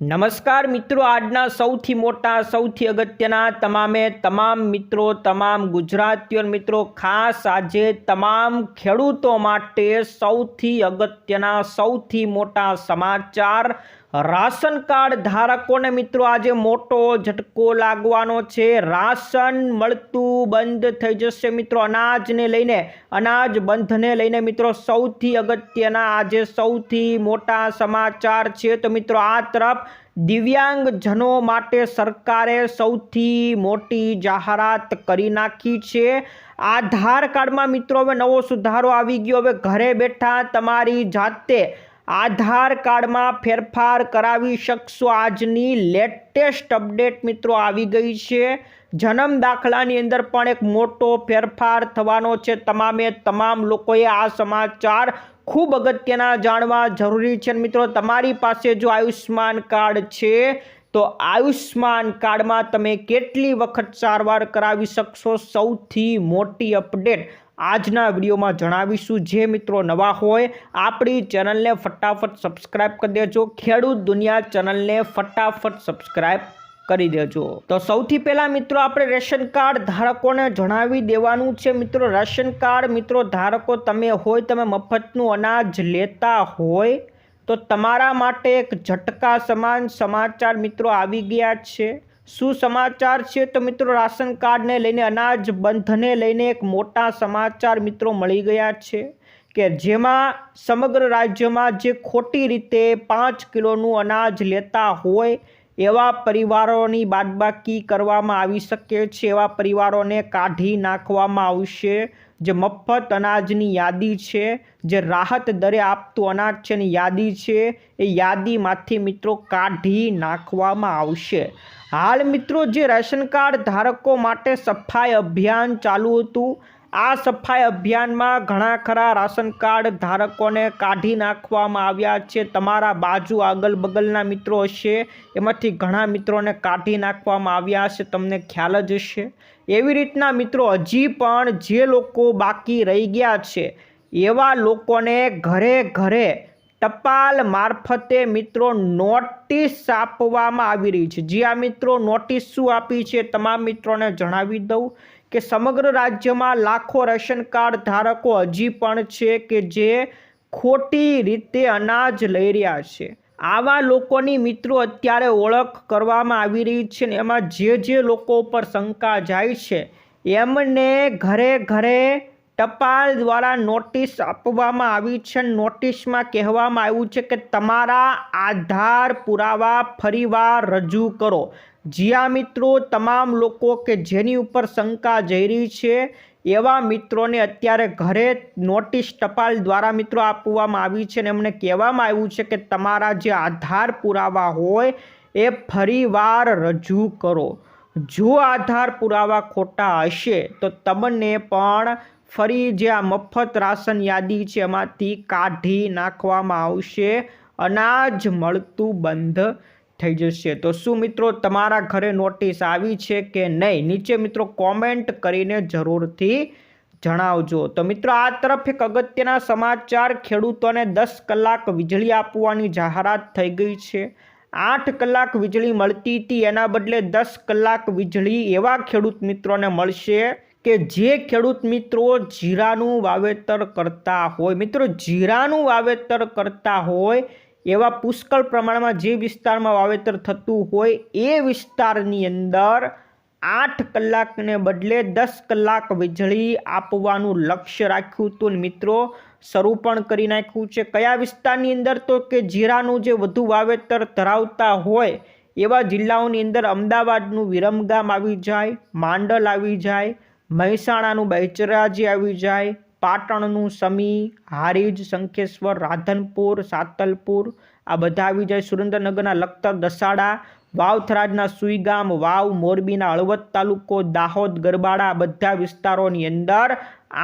નમસ્કાર મિત્રો, આજના સૌથી મોટા, સૌથી અગત્યના તમામે તમામ મિત્રો, તમામ ગુજરાતીઓ મિત્રો, ખાસ આજે તમામ ખેડૂતો માટે સૌથી અગત્યના, સૌથી મોટા સમાચાર રાશન કાર્ડ ધારકોને મિત્રો આજે મોટો ઝટકો લાગવાનો છે. રાશન મળતું બંધ થઈ જશે મિત્રો અનાજને લઈને. અનાજ બંધને લઈને મિત્રો સૌથી અગત્યના આજે સૌથી મોટા સમાચાર છે. તો મિત્રો આ તરફ દિવ્યાંગજનો માટે સરકારે સૌથી મોટી જાહેરાત કરી નાખી છે. આધાર કાર્ડમાં મિત્રો હવે નવો સુધારો આવી ગયો. હવે ઘરે બેઠા તમારી જાતે આધાર કાર્ડમાં ફેરફાર કરાવી શકશો. આજની લેટેસ્ટ અપડેટ મિત્રો આવી ગઈ છે. જન્મ દાખલાની અંદર પણ એક મોટો ફેરફાર થવાનો છે. તમામે તમામ લોકોએ આ સમાચાર ખૂબ અગત્યના જાણવા જરૂરી છે. મિત્રો, તમારી પાસે જો આયુષ્માન કાર્ડ છે, તો આયુષ્માન કાર્ડમાં તમે કેટલી વખત સારવાર કરાવી શકશો? સૌથી મોટી અપડેટ આજના વિડીયોમાં જણાવીશું જે મિત્રો નવા હોય, આપણી ચેનલને ફટાફટ સબસ્ક્રાઇબ કરી દેજો. ખેડૂત દુનિયા ચેનલને ફટાફટ સબસ્ક્રાઇબ કરી દેજો. તો સૌથી પહેલાં મિત્રો આપણે રેશન કાર્ડ ધારકોને જણાવી દેવાનું છે. મિત્રો, રેશન કાર્ડ મિત્રો ધારકો તમે હોય, તમે મફતનું અનાજ લેતા હોય, તો તમારા માટે એક ઝટકા સમાન સમાચાર મિત્રો આવી ગયા છે. શું સમાચાર છે તો મિત્રો રાશન કાર્ડને લઈને અનાજ બંધને લઈને એક મોટા સમાચાર મિત્રો મળી ગયા છે કે જેમાં સમગ્ર રાજ્યમાં જે ખોટી રીતે પાંચ કિલોનું અનાજ લેતા હોય એવા પરિવારોની બાદબાકી કરવામાં આવી શકે છે, એવા પરિવારોને કાઢી નાખવામાં આવશે. જે મફત અનાજની યાદી છે, જે રાહત દરે આપતું અનાજ છે એની યાદી છે, એ યાદીમાંથી મિત્રો કાઢી નાખવામાં આવશે. હાલ મિત્રો જે રાશન કાર્ડ ધારકો માટે સફાઈ અભિયાન ચાલુ હતું, આ સફાઈ અભિયાનમાં ઘણા ખરા રાશન કાર્ડ ધારકોને કાઢી નાખવામાં આવ્યા છે. તમારા બાજુ આગલ બગલના મિત્રો હશે, એમાંથી ઘણા મિત્રોને કાઢી નાખવામાં આવ્યા હશે. તમને ખ્યાલ જ હશે. એવી રીતના મિત્રો હજી પણ જે લોકો બાકી રહી ગયા છે, એવા લોકોને ઘરે ઘરે ટપાલ મારફતે મિત્રો નોટિસ આપવામાં આવી રહી છે. જે આ મિત્રો, નોટિસ શું આપી છે તમામ મિત્રોને જણાવી દઉં કે સમગ્ર રાજ્યમાં લાખો રેશન કાર્ડ ધારકો હજી પણ છે કે જે ખોટી રીતે અનાજ લઈ રહ્યા છે. આવા લોકોની મિત્રો અત્યારે ઓળખ કરવામાં આવી રહી છે ને એમાં જે જે લોકો ઉપર શંકા જાય છે, એમને ઘરે ઘરે ટપાલ દ્વારા નોટિસ આપવામાં આવી છે. નોટિસમાં કહેવામાં આવ્યું છે કે તમારા આધાર પુરાવા ફરીવાર રજૂ કરો. જ્યાં મિત્રો, તમામ લોકો કે જેની ઉપર શંકા જઈ રહી છે, એવા મિત્રોને અત્યારે ઘરે નોટિસ ટપાલ દ્વારા મિત્રો આપવામાં આવી છે અને એમને કહેવામાં આવ્યું છે કે તમારા જે આધાર પુરાવા હોય, એ ફરીવાર રજૂ કરો. જો આધાર પુરાવા ખોટા હશે, તો તમને પણ ફરી જે આ મફત રાશન યાદી છે એમાંથી કાઢી નાખવામાં આવશે. અનાજ મળતું બંધ થઈ જશે. તો શું મિત્રો તમારા ઘરે નોટિસ આવી છે કે નહીં? નીચે મિત્રો કોમેન્ટ કરીને જરૂરથી જણાવજો. તો મિત્રો આ તરફ એક અગત્યના સમાચાર, ખેડૂતોને દસ કલાક વીજળી આપવાની જાહેરાત થઈ ગઈ છે. આઠ કલાક વીજળી મળતી હતી, એના બદલે દસ કલાક વીજળી એવા ખેડૂત મિત્રોને મળશે કે જે ખેડૂત મિત્રો જીરાનું વાવેતર કરતા હોય, મિત્રો જીરાનું વાવેતર કરતા હોય, એવા પુષ્કળ પ્રમાણમાં જે વિસ્તારમાં વાવેતર થતું હોય, એ વિસ્તારની અંદર આઠ કલાકને બદલે દસ કલાક વીજળી આપવાનું લક્ષ્ય રાખ્યું હતું મિત્રો, શરૂ પણ કરી નાખ્યું છે. કયા વિસ્તારની અંદર તો કે જીરાનું જે વધુ વાવેતર ધરાવતા હોય, એવા જિલ્લાઓની અંદર અમદાવાદનું વિરમગામ આવી જાય, માંડલ આવી જાય મહેસાણાનું બૈચરાજી આવી જાય. પાટણનું સમી, હારીજ, શંખેશ્વર, રાધનપુર, સાતલપુર, આ બધા આવી જાય. સુરેન્દ્રનગરના લખતર, દસાડા, વાવથરાજના સુઈગામ, વાવ, મોરબીના હળવદ તાલુકો, દાહોદ, ગરબાડા બધા વિસ્તારોની અંદર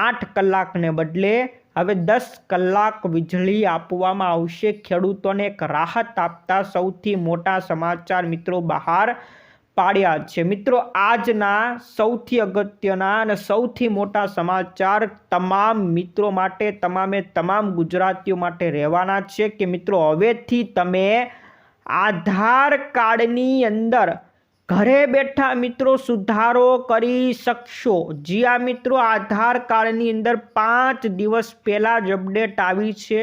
આઠ કલાકને બદલે હવે દસ કલાક વીજળી આપવામાં આવશે. ખેડૂતોને એક રાહત આપતા સૌથી મોટા સમાચાર મિત્રો બહાર પાડ્યા છે. મિત્રો, આજના સૌથી અગત્યના અને સૌથી મોટા સમાચાર તમામ મિત્રો માટે, તમામે તમામ ગુજરાતીઓ માટે રહેવાના છે કે મિત્રો, હવેથી તમે આધાર કાર્ડની અંદર ઘરે બેઠા મિત્રો સુધારો કરી શકશો. જી આ મિત્રો, આધાર કાર્ડની અંદર પાંચ દિવસ પહેલાં જ અપડેટ આવી છે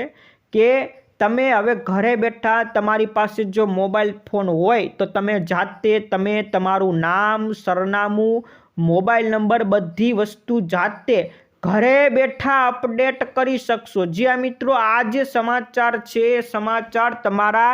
કે તમે હવે ઘરે બેઠા તમારી પાસે જો મોબાઈલ ફોન હોય તો તમે જાતે તમે તમારું નામ, સરનામું, મોબાઈલ નંબર બધી વસ્તુ જાતે ઘરે બેઠા અપડેટ કરી શકશો. જી આ મિત્રો આ જે સમાચાર છે સમાચાર તમારા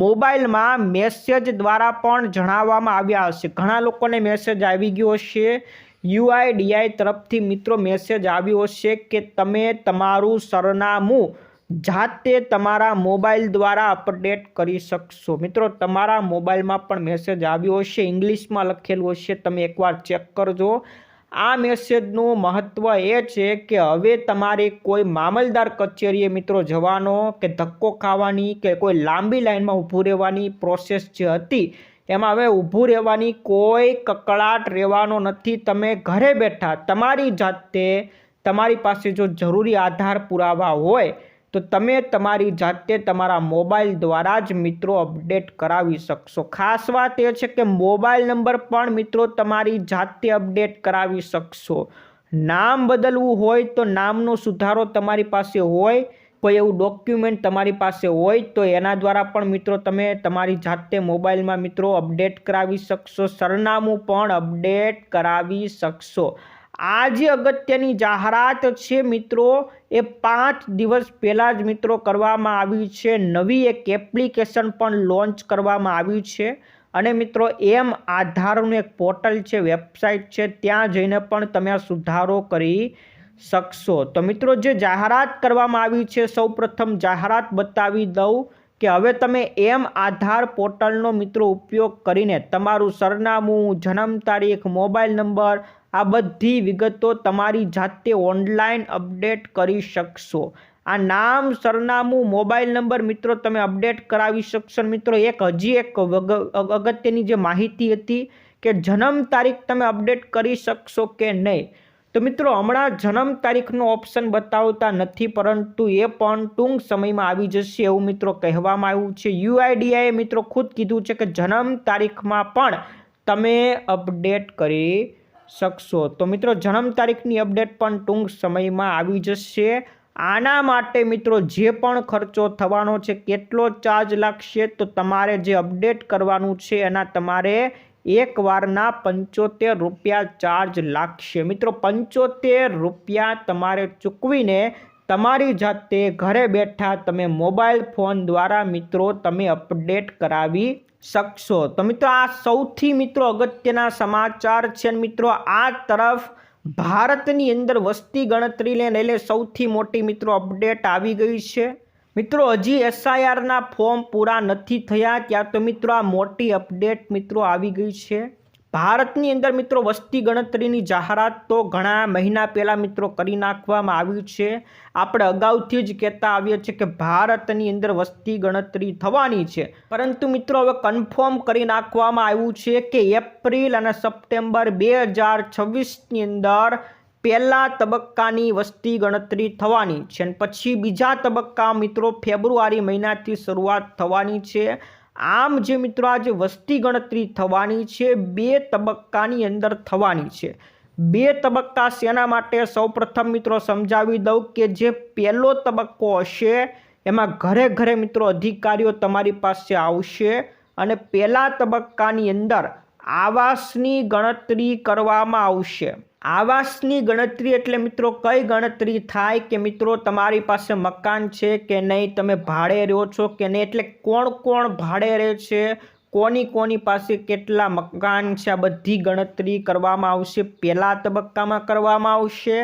મોબાઈલમાં મેસેજ દ્વારા પણ જણાવવામાં આવ્યા હશે. ઘણા લોકોને મેસેજ આવી ગયો હશે. યુઆઈડીઆઈ તરફથી મિત્રો મેસેજ આવ્યો હશે કે તમે તમારું સરનામું જાતે તમારા મોબાઈલ દ્વારા અપડેટ કરી શકશો. મિત્રો, તમારા મોબાઈલમાં પણ મેસેજ આવ્યો હશે, ઇંગ્લિશમાં લખેલું હશે, તમે એકવાર ચેક કરજો. આ મેસેજનું મહત્ત્વ એ છે કે હવે તમારે કોઈ મામલદાર કચેરીએ, મિત્રો, જવાનો કે ધક્કો ખાવાની કે કોઈ લાંબી લાઈનમાં ઊભું રહેવાની પ્રોસેસ જે હતી, એમાં હવે ઊભું રહેવાની કોઈ કકળાટ રહેવાનો નથી. તમે ઘરે બેઠા તમારી જાતે તમારી પાસે જો જરૂરી આધાર પુરાવા હોય તો તમે તમારી જાતે તમારા મોબાઈલ દ્વારા જ મિત્રો અપડેટ કરાવી શકશો. ખાસ વાત એ છે કે મોબાઈલ નંબર પણ મિત્રો તમારી જાતે અપડેટ કરાવી શકશો. નામ બદલવું હોય તો નામનો સુધારો તમારી પાસે હોય, કોઈ એવું ડોક્યુમેન્ટ તમારી પાસે હોય તો એના દ્વારા પણ મિત્રો તમે તમારી જાતે મોબાઈલમાં મિત્રો અપડેટ કરાવી શકશો. સરનામું પણ અપડેટ કરાવી શકશો. આ જે અગત્યની જાહેરાત છે મિત્રો. એ પાંચ દિવસ પહેલાં જ મિત્રો કરવામાં આવી છે. નવી એક એપ્લિકેશન પણ લોન્ચ કરવામાં આવી છે. અને મિત્રો એમ આધારનું એક પોર્ટલ છે, વેબસાઇટ છે, ત્યાં જઈને પણ તમે સુધારો કરી શકશો. તો મિત્રો જે જાહેરાત કરવામાં આવી છે, સૌપ્રથમ જાહેરાત બતાવી દઉં કે હવે તમે એમ આધાર પોર્ટલનો મિત્રો ઉપયોગ કરીને તમારું સરનામું, જન્મ તારીખ, મોબાઈલ નંબર આ બધી વિગતો તમારી જાતે ઓનલાઈન અપડેટ કરી શકશો. આ નામ, સરનામું, મોબાઈલ નંબર મિત્રો તમે અપડેટ કરાવી શકશો. મિત્રો, એક હજી એક અગત્યની જે માહિતી હતી કે જન્મ તારીખ તમે અપડેટ કરી શકશો કે નહીં. તો મિત્રો, હમણાં જન્મ તારીખનો ઓપ્શન બતાવતા નથી, પરંતુ એ પણ ટૂંક સમયમાં આવી જશે એવું મિત્રો કહેવામાં આવ્યું છે. યુઆઈડીઆઈએ મિત્રો ખુદ કીધું છે કે જન્મ તારીખમાં પણ તમે અપડેટ કરી શકશો. તો મિત્રો, જન્મ તારીખની અપડેટ પણ ટૂંક સમયમાં આવી જશે. આના માટે મિત્રો, જે પણ ખર્ચો થવાનો છે, કેટલો ચાર્જ લાગશે, તો તમારે જે અપડેટ કરવાનું છે, એના તમારે એક વારના પંચોતેર રૂપિયા ચાર્જ લાગશે. મિત્રો, પંચોતેર રૂપિયા તમારે ચૂકવીને તમારી જાતે ઘરે બેઠા તમે મોબાઈલ ફોન દ્વારા મિત્રો તમે અપડેટ કરાવી શકશો. તો મિત્રો, આ સૌથી મિત્રો અગત્યના સમાચાર છે મિત્રો, આ તરફ ભારતની અંદર વસ્તી ગણતરીને લઈને સૌથી મોટી મિત્રો અપડેટ આવી ગઈ છે. મિત્રો, હજી એસઆઈઆરના ફોર્મ પૂરા નથી થયા, ત્યાં તો મિત્રો આ મોટી અપડેટ મિત્રો આવી ગઈ છે. ભારતની અંદર મિત્રો વસ્તી ગણતરીની જાહેરાત તો ઘણા મહિના પહેલાં મિત્રો કરી નાખવામાં આવ્યું છે. આપણે અગાઉથી જ કહેતા આવીએ છીએ કે ભારતની અંદર વસ્તી ગણતરી થવાની છે. પરંતુ મિત્રો હવે કન્ફર્મ કરી નાખવામાં આવ્યું છે કે એપ્રિલ અને સપ્ટેમ્બર બે હજાર છવ્વીસની અંદર પહેલા તબક્કાની વસ્તી ગણતરી થવાની છે અને પછી બીજા તબક્કા મિત્રો ફેબ્રુઆરી મહિનાથી શરૂઆત થવાની છે. આમ જે મિત્રો આજે વસ્તી ગણતરી થવાની છે, બે તબક્કાની અંદર થવાની છે. બે તબક્કા શેના માટે? સૌપ્રથમ મિત્રો સમજાવી દઉં કે જે પહેલો તબક્કો હશે, એમાં ઘરે ઘરે મિત્રો અધિકારીઓ તમારી પાસે આવશે અને પહેલા તબક્કાની અંદર આવાસની ગણતરી કરવામાં આવશે. આવાસની ગણતરી એટલે મિત્રો કઈ ગણતરી થાય કે મિત્રો તમારી પાસે મકાન છે કે નહીં, તમે ભાડે રહો છો કે નહીં, એટલે કોણ કોણ ભાડે રહે છે, કોની કોની પાસે કેટલા મકાન છે, આ બધી ગણતરી કરવામાં આવશે. પહેલા તબક્કામાં કરવામાં આવશે.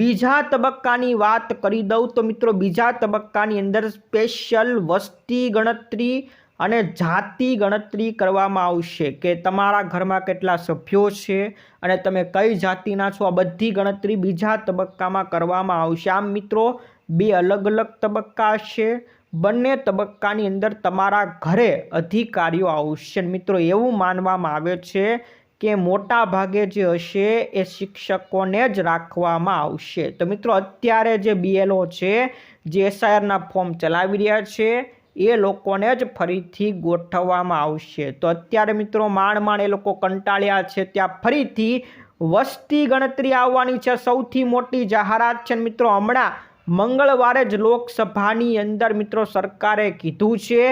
બીજા તબક્કાની વાત કરી દઉં તો મિત્રો બીજા તબક્કાની અંદર સ્પેશિયલ વસ્તી ગણતરી અને જાતિ ગણતરી કરવામાં આવશે કે તમારા ઘરમાં કેટલા સભ્યો છે અને તમે કઈ જાતિના છો? આ બધી ગણતરી બીજા તબક્કામાં કરવામાં આવશે. આમ મિત્રો, બે અલગ અલગ તબક્કા છે બંને તબક્કાની અંદર તમારા ઘરે અધિકારીઓ આવશે. મિત્રો, એવું માનવામાં આવે છે કે મોટા ભાગે જે હશે એ શિક્ષકોને જ રાખવામાં આવશે. તો મિત્રો, અત્યારે જે બીએલઓ છે, જે એસઆઈઆરના ફોર્મ ચલાવી રહ્યા છે એ લોકોને જ ફરીથી ગોઠવવામાં આવશે. તો અત્યારે મિત્રો માંડ માંડ એ લોકો કંટાળ્યા છે, ત્યાં ફરીથી વસ્તી ગણતરી આવવાની છે. સૌથી મોટી જાહેરાત છે મિત્રો, હમણાં મંગળવારે જ લોકસભાની અંદર મિત્રો સરકારે કીધું છે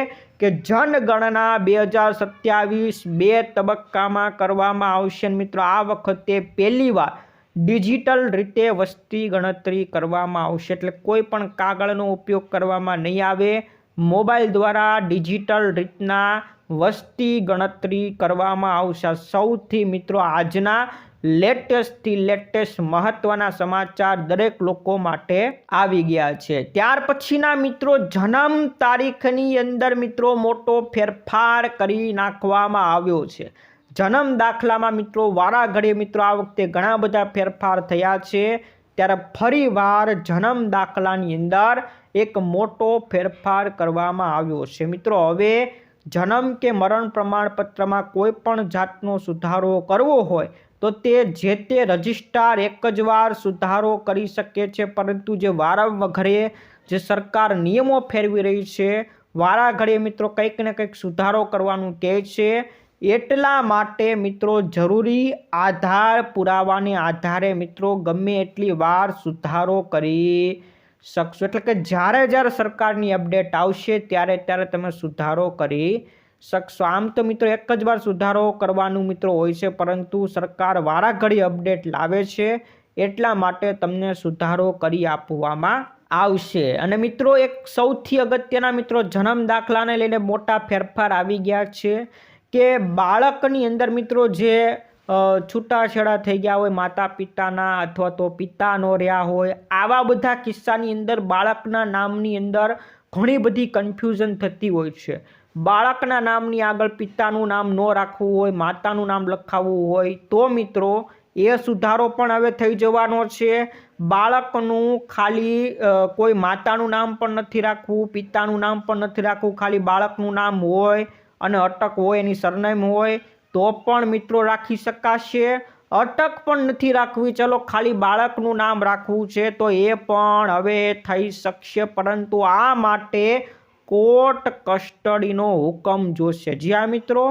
કે જનગણના બે હજાર સત્યાવીસ બે તબક્કામાં કરવામાં આવશે મિત્રો. આ વખતે પહેલીવાર ડિજિટલ રીતે વસ્તી ગણતરી કરવામાં આવશે. એટલે કોઈ પણ કાગળનો ઉપયોગ કરવામાં નહીં આવે. મોબાઈલ દ્વારા ડિજિટલ રીતના વસ્તી ગણતરી કરવામાં આવશે. સૌથી મિત્રો, આજના લેટેસ્ટથી લેટેસ્ટ મહત્ત્વના સમાચાર દરેક લોકો માટે આવી ગયા છે. ત્યાર પછીના મિત્રો, જન્મ તારીખની અંદર મિત્રો મોટો ફેરફાર કરી નાખવામાં આવ્યો છે. જન્મ દાખલામાં મિત્રો, વારાઘડીએ મિત્રો આ વખતે ઘણા બધા ફેરફાર થયા છે. ત્યારે ફરીવાર જન્મ દાખલાની અંદર એક મોટો ફેરફાર કરવામાં આવ્યો છે. મિત્રો, હવે જન્મ કે મરણ પ્રમાણપત્રમાં કોઈ પણ જાતનો સુધારો કરવો હોય તો તે જે તે રજિસ્ટ્રાર એક જ વાર સુધારો કરી શકે છે. પરંતુ જે વારાઘડીએ જે સરકાર નિયમો ફેરવી રહી છે, વારાઘડીએ મિત્રો કંઈક ને કંઈક સુધારો કરવાનું કહે છે. એટલા માટે મિત્રો જરૂરી આધાર પુરાવાને આધારે મિત્રો ગમે એટલી વાર સુધારો કરી શકશો. એટલે કે જ્યારે જ્યારે સરકારની અપડેટ આવશે, ત્યારે ત્યારે તમે સુધારો કરી શકશો. આમ તો મિત્રો એક જ વાર સુધારો કરવાનું મિત્રો હોય છે, પરંતુ સરકાર વારાઘડી અપડેટ લાવે છે, એટલા માટે તમને સુધારો કરી આપવામાં આવશે. અને મિત્રો એક સૌથી અગત્યના મિત્રો જન્મ દાખલાને લઈને મોટા ફેરફાર આવી ગયા છે કે બાળકની અંદર મિત્રો જે છૂટાછેડા થઈ ગયા હોય માતા પિતાના અથવા તો પિતા નો રહ્યા હોય, આવા બધા કિસ્સાની અંદર બાળકના નામની અંદર ઘણી બધી કન્ફ્યુઝન થતી હોય છે. બાળકના નામની આગળ પિતાનું નામ ન રાખવું હોય, માતાનું નામ લખાવવું હોય, તો મિત્રો, એ સુધારો પણ હવે થઈ જવાનો છે. બાળકનું ખાલી કોઈ માતાનું નામ પણ નથી રાખવું, પિતાનું નામ પણ નથી રાખવું, ખાલી બાળકનું નામ હોય અને અટક હોય, એની સરનામ હોય તો પણ મિત્રો રાખી શકાશે. અટક પણ નથી રાખવી. ચલો ખાલી બાળકનું નામ રાખવું છે તો એ પણ હવે થઈ શકશે. પરંતુ આ માટે કોર્ટ કસ્ટડીનો હુકમ જોશે. જ્યાં મિત્રો,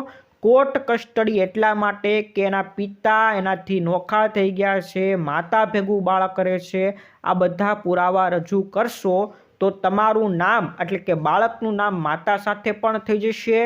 કોર્ટ કસ્ટડી એટલા માટે કે એના પિતા એનાથી નોખા થઈ ગયા છે, માતા ભેગું બાળક કરે છે આ બધા પુરાવા રજૂ કરશો તો તમારું નામ એટલે કે બાળકનું નામ માતા સાથે પણ થઈ જશે.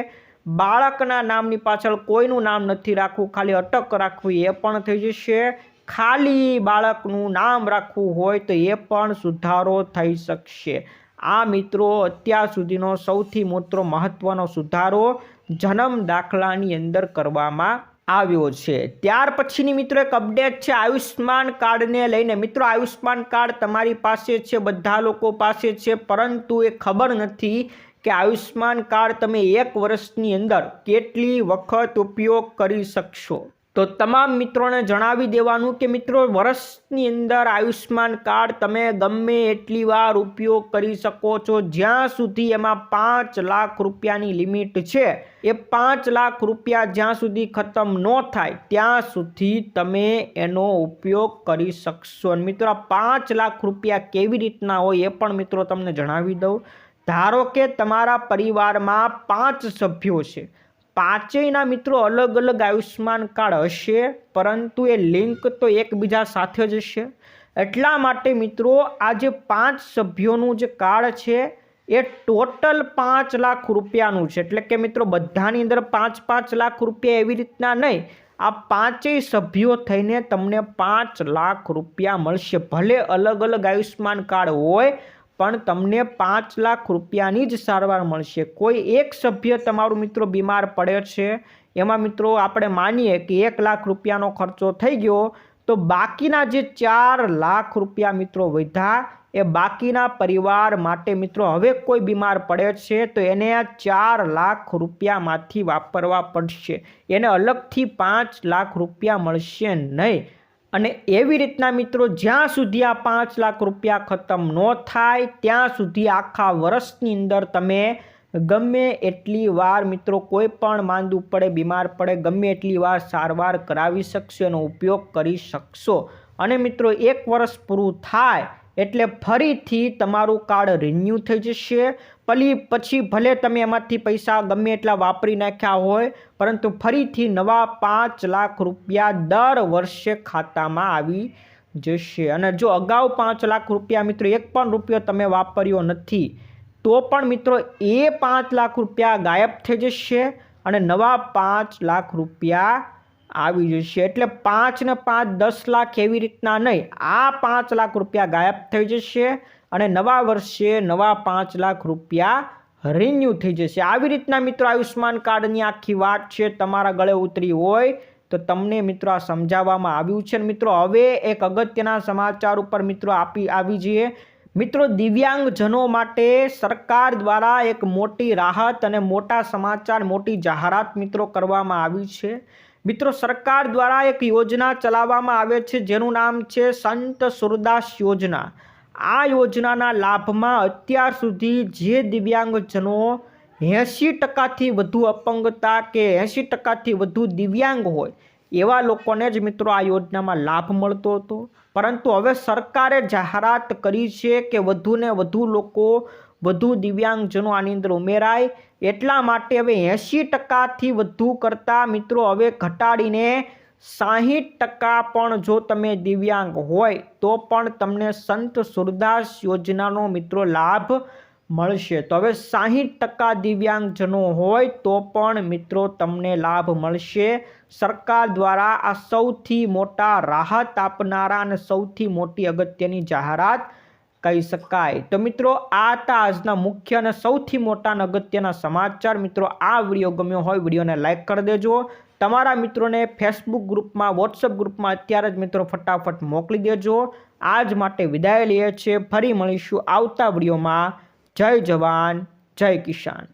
બાળકના નામની પાછળ કોઈનું નામ નથી રાખવું, ખાલી અટક રાખવી, એ પણ થઈ જશે. ખાલી બાળકનું નામ રાખવું હોય તો એ પણ સુધારો થઈ શકશે. આ મિત્રો, અત્યાર સુધીનો સૌથી મોટો મહત્ત્વનો સુધારો જન્મ દાખલાની અંદર કરવામાં આવ્યો છે. ત્યાર પછીની મિત્રો એક અપડેટ છે આયુષ્માન કાર્ડને લઈને. મિત્રો આયુષ્માન કાર્ડ તમારી પાસે છે, બધા લોકો પાસે છે, પરંતુ એ ખબર નથી કે આયુષ્માન કાર્ડ તમે એક વર્ષની અંદર કેટલી વખત ઉપયોગ કરી શકશો? તો તમામ મિત્રોને જણાવી દેવાનું કે મિત્રો, વર્ષની અંદર આયુષ્માન કાર્ડ તમે ગમે એટલી વાર ઉપયોગ કરી શકો છો. જ્યાં સુધી એમાં પાંચ લાખ રૂપિયાની લિમિટ છે, એ પાંચ લાખ રૂપિયા જ્યાં સુધી ખતમ ન થાય, ત્યાં સુધી તમે એનો ઉપયોગ કરી શકશો. મિત્રો પાંચ લાખ રૂપિયા કેવી રીતના હોય એ પણ મિત્રો તમને જણાવી દઉં. ધારો કે તમારા પરિવારમાં પાંચ સભ્યો છે. પાંચેયના મિત્રો અલગ અલગ આયુષ્યમાન કાર્ડ હશે, પરંતુ એ લિંક તો એકબીજા સાથે જ હશે એટલા માટે મિત્રો, આ જે પાંચ સભ્યોનું જે કાર્ડ છે, એ ટોટલ પાંચ લાખ રૂપિયાનું છે. એટલે કે મિત્રો, બધાની અંદર પાંચ પાંચ લાખ રૂપિયા એવી રીતના નહીં. આ પાંચેય સભ્યો થઈને તમને પાંચ લાખ રૂપિયા મળશે. ભલે અલગ અલગ આયુષ્યમાન કાર્ડ હોય પણ તમને પાંચ લાખ રૂપિયાની જ સારવાર મળશે. કોઈ એક સભ્ય તમારું મિત્રો બીમાર પડે છે, એમાં મિત્રો આપણે માનીએ કે એક લાખ રૂપિયાનો ખર્ચો થઈ ગયો, તો બાકીના જે ચાર લાખ રૂપિયા મિત્રો વધ્યા, એ બાકીના પરિવાર માટે મિત્રો હવે કોઈ બીમાર પડે છે, તો એને આ ચાર લાખ રૂપિયામાંથી વાપરવા પડશે. એને અલગથી પાંચ લાખ રૂપિયા મળશે નહીં. અને એવી રીતના મિત્રો, જ્યાં સુધી આ પાંચ લાખ રૂપિયા ખતમ ન થાય, ત્યાં સુધી આખા વર્ષની અંદર તમે ગમે એટલી વાર મિત્રો કોઈ પણ માંદું પડે, બીમાર પડે, ગમે એટલી વાર સારવાર કરાવી શકશો, એનો ઉપયોગ કરી શકશો. અને મિત્રો, એક વર્ષ પૂરું થાય એટલે ફરીથી તમારું કાર્ડ રિન્યૂ થઈ જશે. પલી પછી ભલે તમે એમાંથી પૈસા ગમે એટલા વાપરી નાખ્યા હોય, પરંતુ ફરીથી નવા પાંચ લાખ રૂપિયા દર વર્ષે ખાતામાં આવી જશે. અને જો અગાઉ પાંચ લાખ રૂપિયા મિત્રો એક પણ રૂપિયો તમે વાપર્યો નથી, તો પણ મિત્રો એ પાંચ લાખ રૂપિયા ગાયબ થઈ જશે અને નવા પાંચ લાખ રૂપિયા આવી જશે એટલે પાંચ ને પાંચ દસ લાખ એવી રીતના નહીં, આ પાંચ લાખ રૂપિયા ગાયબ થઈ જશે અને નવા વર્ષે નવા પાંચ લાખ રૂપિયા રિન્યૂ થઈ જશે. આવી રીતના મિત્રો આયુષ્માન કાર્ડની આખી વાત છે, તમારા ગળે ઉતરી હોય તો તમને મિત્રો આ સમજાવવામાં આવ્યું છે. મિત્રો, હવે એક અગત્યના સમાચાર ઉપર મિત્રો આપી આવી જઈએ. મિત્રો, દિવ્યાંગજનો માટે સરકાર દ્વારા એક મોટી રાહત અને મોટા સમાચાર, મોટી જાહેરાત મિત્રો કરવામાં આવી છે. મિત્રો, સરકાર દ્વારા એક યોજના ચલાવવામાં આવે છે, જેનું નામ છે સંત સુરદાસ યોજના. આ યોજનાના લાભમાં અત્યાર સુધી જે દિવ્યાંગજનો એંશી ટકાથી વધુ અપંગતા કે એંશી ટકાથી વધુ દિવ્યાંગ હોય, એવા લોકોને જ મિત્રો આ યોજનામાં લાભ મળતો હતો. પરંતુ હવે સરકારે જાહેરાત કરી છે કે વધુને વધુ લોકો, વધુ દિવ્યાંગજનો આની અંદર ઉમેરાય. એટલા માટે હવે એંશી ટકાથી વધુ કરતાં મિત્રો હવે ઘટાડીને સાહીઠ ટકા પણ જો તમે દિવ્યાંગ હોય તો પણ તમને સંત સુરદાસ યોજનાનો મિત્રો લાભ મળશે. તો હવે સાહીઠ ટકા દિવ્યાંગજનો હોય તો પણ મિત્રો તમને લાભ મળશે. સરકાર દ્વારા આ સૌથી મોટા રાહત આપનારા અને સૌથી મોટી અગત્યની જાહેરાત કહી શકાય. તો મિત્રો, આ હતા આજના મુખ્ય અને સૌથી મોટા અને અગત્યના સમાચાર. મિત્રો, આ વીડિયો ગમ્યો હોય, વિડીયોને લાઇક કરી દેજો. તમારા મિત્રોને ફેસબુક ગ્રુપમાં વોટ્સઅપ ગ્રુપમાં અત્યારે જ મિત્રો ફટાફટ મોકલી દેજો. આજ માટે વિદાય લઈએ છીએ. ફરી મળીશું આવતા વિડીયોમાં. જય જવાન, જય કિસાન.